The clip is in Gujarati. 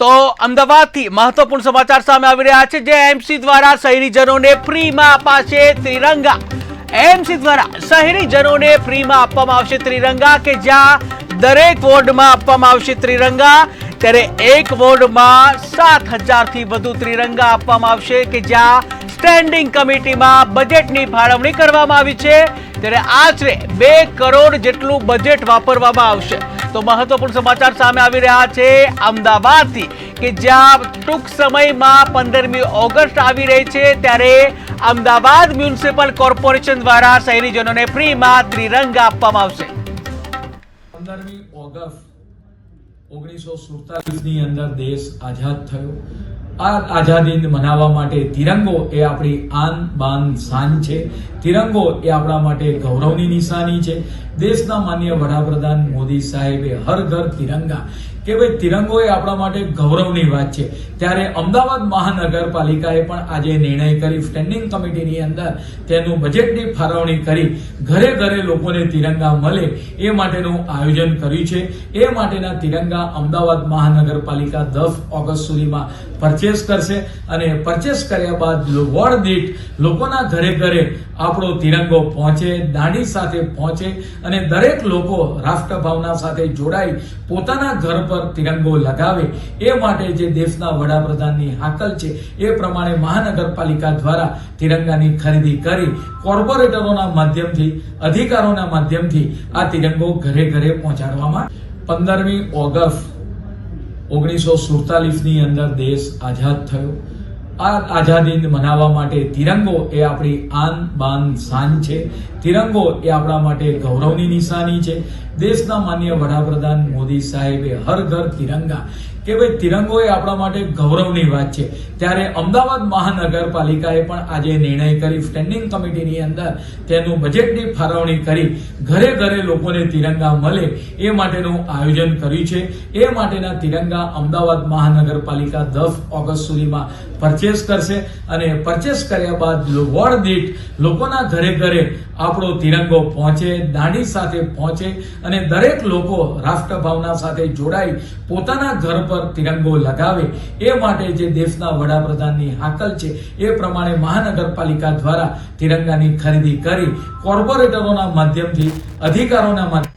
તો અમદાવાદથી મહત્વપૂર્ણ સમાચાર સામે આવી રહ્યા છે, જે એમસી દ્વારા શહેરીજનોને ફ્રીમાં અપાશે ત્રિરંગા એમસી દ્વારા શહેરીજનોને ફ્રીમાં આપવામાં આવશે ત્રિરંગા કે જ્યાં દરેક વોર્ડમાં આપવામાં આવશે ત્રિરંગા ત્યારે એક વોર્ડમાં સાત હજારથી વધુ ત્રિરંગા આપવામાં આવશે કે જ્યાં સ્ટેન્ડિંગ કમિટીમાં બજેટની ફાળવણી કરવામાં આવી છે. ત્યારે આશરે બે કરોડ જેટલું બજેટ વાપરવામાં આવશે. તો મહત્વપૂર્ણ સમાચાર સામે આવી રહ્યા છે અમદાવાદથી, કે જ્યાં ટૂંક સમયમાં પંદરમી ઓગસ્ટ આવી રહી છે, ત્યારે અમદાવાદ મ્યુનિસિપલ કોર્પોરેશન દ્વારા શહેરીજનોને ફ્રીમાં ત્રિરંગા આપવામાં આવશે. પંદરમી ઓગસ્ટ ઓગણીસો સુડતાલીસની અંદર દેશ આઝાદ થયો. આ આઝાદી મનાવવા માટે તિરંગો એ આપણી આન બાન શાન છે. તિરંગો એ આપણા માટે ગૌરવની નિશાની છે. દેશના માન્ય વડાપ્રધાન મોદી સાહેબે હર ઘર તિરંગા કે ભાઈ તિરંગો એ આપણા માટે ગૌરવની વાત છે. ત્યારે અમદાવાદ મહાનગરપાલિકાએ પણ આજે નિર્ણય કરી સ્ટેન્ડિંગ કમિટીની અંદર તેનું બજેટની ફાળવણી કરી ઘરે ઘરે લોકોને તિરંગા મળે એ માટેનું આયોજન કર્યું છે. એ માટેના તિરંગા અમદાવાદ મહાનગરપાલિકા દસ ઓગસ્ટ સુધીમાં પરચેસ કરશે અને પરચેસ કર્યા બાદ વોર્ડ દીઠ લોકોના ઘરે ઘરે આપણો તિરંગો પહોંચે, દાંડી સાથે પહોંચે અને દરેક લોકો રાષ્ટ્રભાવના સાથે જોડાઈ પોતાના ઘર પર તિરંગો લગાવે. એ માટે જે દેશના વડાપ્રધાનની હાકલ છે, એ પ્રમાણે મહાનગરપાલિકા દ્વારા તિરંગાની ખરીદી કરી કોર્પોરેટરોના માધ્યમથી અધિકારોના માધ્યમથી આ તિરંગો ઘરે ઘરે પહોંચાડવામાં પંદરમી ઓગસ્ટ ઓગણીસો સુડતાલીસની અંદર દેશ આઝાદ થયો. આ આઝાદી મનાવવા માટે તિરંગો એ આપણી આન બાન શાન છે. તિરંગો એ આપણા માટે ગૌરવની નિશાની છે. દેશના માન્ય વડાપ્રધાન મોદી સાહેબે હર ઘર તિરંગા કે ભાઈ તિરંગો એ આપણા માટે ગૌરવની વાત છે. ત્યારે અમદાવાદ મહાનગરપાલિકાએ પણ આજે નિર્ણય કરી સ્ટેન્ડિંગ કમિટીની અંદર તેનું બજેટની ફાળવણી કરી ઘરે ઘરે લોકોને તિરંગા મળે એ માટેનું આયોજન કર્યું છે. એ માટેના તિરંગા અમદાવાદ મહાનગરપાલિકા દસ ઓગસ્ટ સુધીમાં પરચેસ કરશે અને પરચેસ કર્યા બાદ વોર્ડ દીઠ લોકોના ઘરે ઘરે આપણો તિરંગો પહોંચે, દાંડી સાથે પહોંચે અને દરેક લોકો રાષ્ટ્રભાવના સાથે જોડાઈ પોતાના ઘર પર તિરંગો લગાવે, એ માટે જે દેશના વડાપ્રધાનની હાકલ છે, એ પ્રમાણે મહાનગરપાલિકા દ્વારા તિરંગાની ખરીદી કરી, કોર્પોરેટરોના માધ્યમથી, અધિકારોના માધ્યમથી